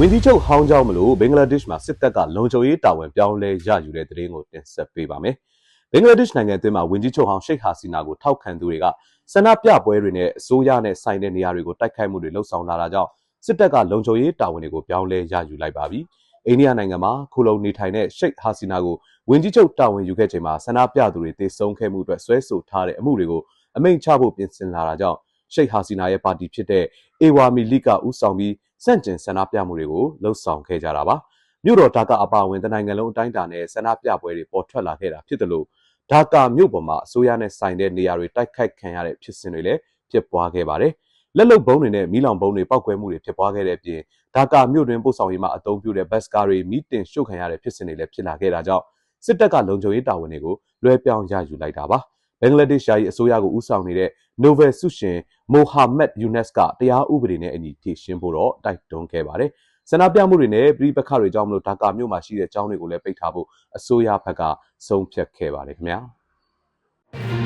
ဝန်ကြီးချုပ်ဟောင်းကြောင့်မလို့ဘင်္ဂလားဒေ့ရှ်မှာစစ်တပ်ကလုံခြုံရေးတာဝန်ပြောင်းလဲရယူတဲ့သတင်းကိုတင်ဆက်ပေးပါမယ်။ဘင်္ဂလားဒေ့ရှ်နိုင်ငံအတွင်းမှာဝန်ကြီးချုပ်ဟောင်းရှိတ်ဟာစီနာကိုထောက်ခံသူတွေကဆန္ဒပြပွဲတွေနဲ့အစိုးရနဲ့ဆိုင်တဲ့နေရာတွေကိုတိုက်ခိုက်မှုတွေလှုံ့ဆော်လာတာကြောင့်စစ်တပ်ကလုံခြုံရေးတာဝန်တွေကိုပြောင်းလဲရယူလိုက်ပါပြီ။အိန္ဒိယနိုင်ငံမှာခုလုံနေထိုင်တဲ့ရှိတ်ဟာစီနာကိုဝန်ကြီးချုပ်တာဝန်ယူခဲ့ချိန်မှာဆန္ဒပြသူတွေတေဆုံးခဲ့မှုအတွက်ဆွဲဆိုထားတဲ့အမှုတွေကိုအမိန့်ချဖို့ပြင်ဆင်လာတာကြောင့်ရှိတ်ဟာစီနာရဲ့ပါတီဖြစ်တဲ့အေဝါမီလိကဥဆောင်ပြီး စန့်ကျင်ဆန္ဒပြမှုတွေကိုလှုံ့ဆော်ခဲ့ကြတာပါမြို့တော်ဒါကာအပါအဝင်တနိုင်ငံလုံးအတိုင်းအတာနဲ့ဆန္ဒပြပွဲတွေပေါ်ထွက်လာခဲ့တာဖြစ်တယ်လို့ဒါကာမြို့ပေါ်မှာအစိုးရနဲ့ဆိုင်တဲ့နေရာတွေတိုက်ခိုက်ခံရတဲ့ဖြစ်စဉ်တွေလည်းဖြစ်ပွားခဲ့ပါတယ်လက်လုံဘုံတွေနဲ့မီးလောင်ဘုံတွေပောက်ကွဲမှုတွေဖြစ်ပွားခဲ့တဲ့အပြင်ဒါကာမြို့တွင်ပို့ဆောင်ရေးမှာအသုံးပြုတဲ့ဘတ်စကားတွေမီးတင်ရှို့ခံရတဲ့ဖြစ်စဉ်တွေလည်းဖြစ်လာခဲ့တာကြောင့်စစ်တပ်ကလုံခြုံရေးတာဝန်တွေကိုလွှဲပြောင်းရယူလိုက်တာပါဘင်္ဂလားဒေ့ရှ်ယာယီအစိုးရကိုဦးဆောင်နေတဲ့ Novel ဆုရှင်မိုဟာမက်ယူနက်စ်ကတရားဥပဒေနဲ့အညီဖြည့်ရှင်းဖို့တော့တိုက်တွန်းခဲ့ပါတယ်။ဆန္ဒပြမှုတွေနဲ့ပြည်ပခါတွေကြောင့်မလို့ဒါကာမြို့မှာရှိတဲ့ကျောင်းတွေကိုလည်းပိတ်ထားဖို့အစိုးရဘက်ကဆုံးဖြတ်ခဲ့ပါတယ်ခင်ဗျာ။